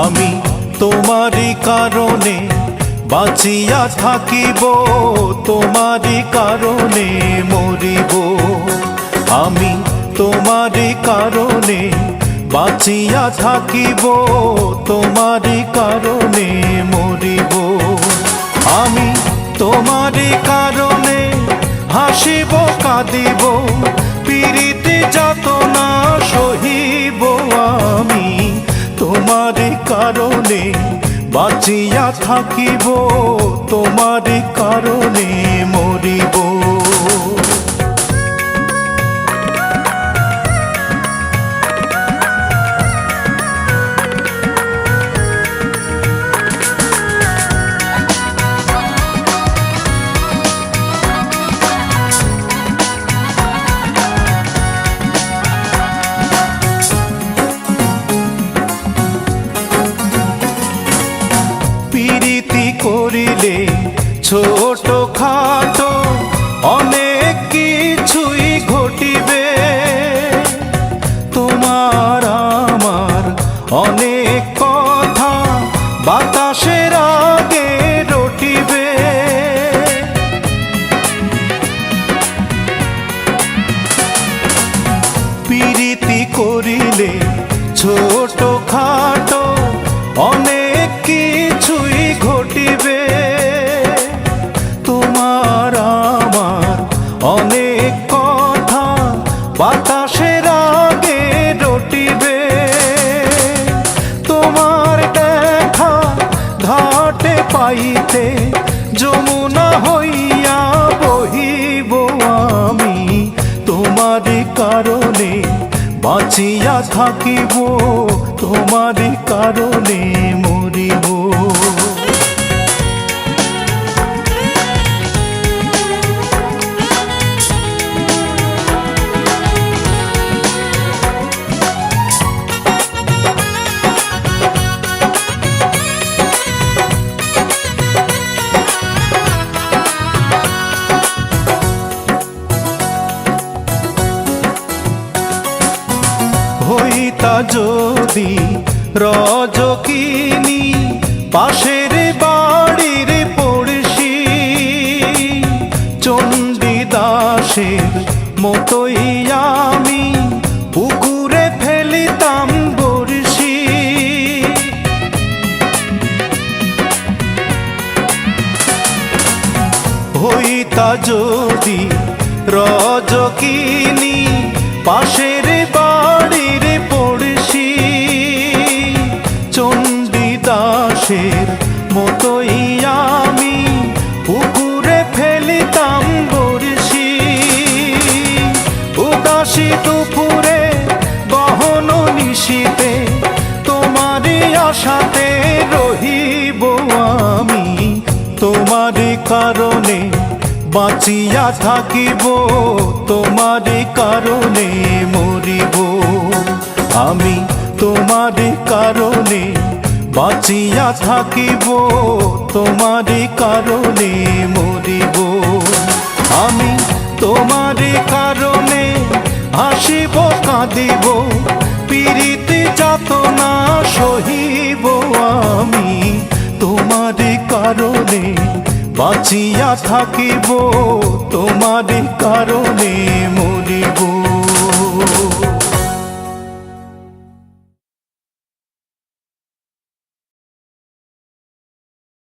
আমি তোমারই কারণে বাঁচিয়া থাকিব, তোমারই কারণে মরিব। আমি তোমারই কারণে বাঁচিয়া থাকিব, তোমারই কারণে মরিব। আমি তোমারই কারণে হাসিব, কাঁদিব, পিড়িতে যত না সহিব। আমি তোমার কারণে বাঁচিয়া থাকিব তোমারই কারণে। করিলে ছোট খাটো অনেক কিছুই ঘটিবে। তোমার আমার অনেক কথা বাতাসের আগে রটিবে। পিরিতি করিলে ছোট যমুনা হইয়া বহিব আমি। তোমার কারণে বাঁচিয়া থাকিব তোমার কারণে মরিব। হইতা যদি রজকিনী পাশের বাড়ির পড়শি চণ্ডীদাসের মতোই আমি পুকুরে ফেলিতাম বড়শি। হইতা যদি রজকিনী পাশের কারণে বাঁচিয়া থাকিব তোমার কারণে মরিব। আমি তোমার কারণে বাঁচিয়া থাকিব তোমার কারণে মরিব। আমি তোমার কারণে হাসিব, কাঁদিব, পিড়িতে যত না সহিব। আমি বাঁচিয়া থাকিব তোমার কারণে মরিব।